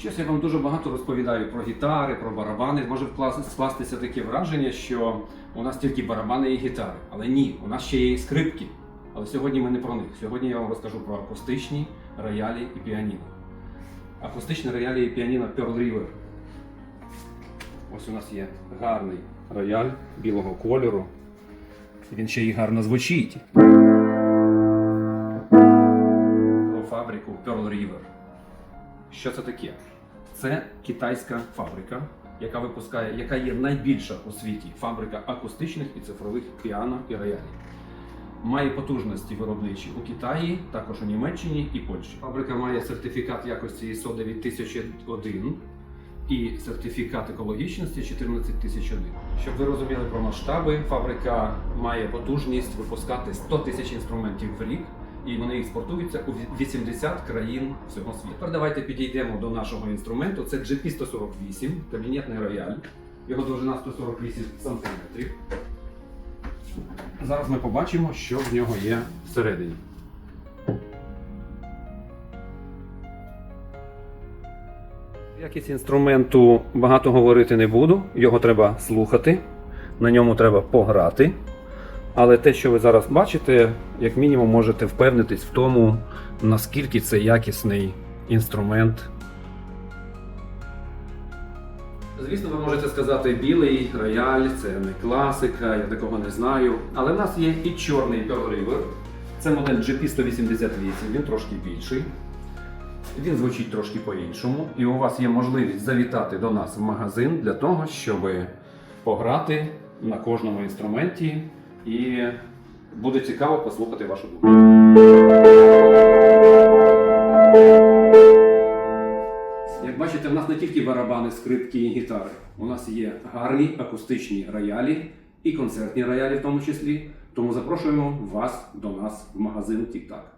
Щось я вам дуже багато розповідаю про гітари, про барабани. Може скластися таке враження, що у нас тільки барабани і гітари. Але ні, у нас ще є і скрипки. Але сьогодні ми не про них. Сьогодні я вам розкажу про акустичні роялі і піаніно. Акустичні роялі і піаніно Pearl River. Ось у нас є гарний рояль білого кольору. Він ще й гарно звучить. Про фабрику Pearl River. Що це таке? Це китайська фабрика, яка випускає, яка є найбільша у світі фабрика акустичних і цифрових піано і роялів. Має потужності виробничі у Китаї, також у Німеччині і Польщі. Фабрика має сертифікат якості ISO 9001 і сертифікат екологічності 14001. Щоб ви розуміли про масштаби, фабрика має потужність випускати 100 тисяч інструментів в рік, і вони експортуються у 80 країн всього світу. Тепер давайте підійдемо до нашого інструменту. Це GP148, кабінетний рояль. Його довжина 148 см. Зараз ми побачимо, що в нього є всередині. Якість інструменту багато говорити не буду, його треба слухати, на ньому треба пограти. Але те, що ви зараз бачите, як мінімум можете впевнитись в тому, наскільки це якісний інструмент. Звісно, ви можете сказати білий рояль, це не класика, я такого не знаю. Але в нас є і чорний Pearl River. Це модель GP188, він трошки більший. Він звучить трошки по-іншому, і у вас є можливість завітати до нас в магазин для того, щоб пограти на кожному інструменті, і буде цікаво послухати вашу думку. Як бачите, в нас не тільки барабани, скрипки і гітари. У нас є гарні акустичні роялі і концертні роялі в тому числі. Тому запрошуємо вас до нас в магазин Тік-Так.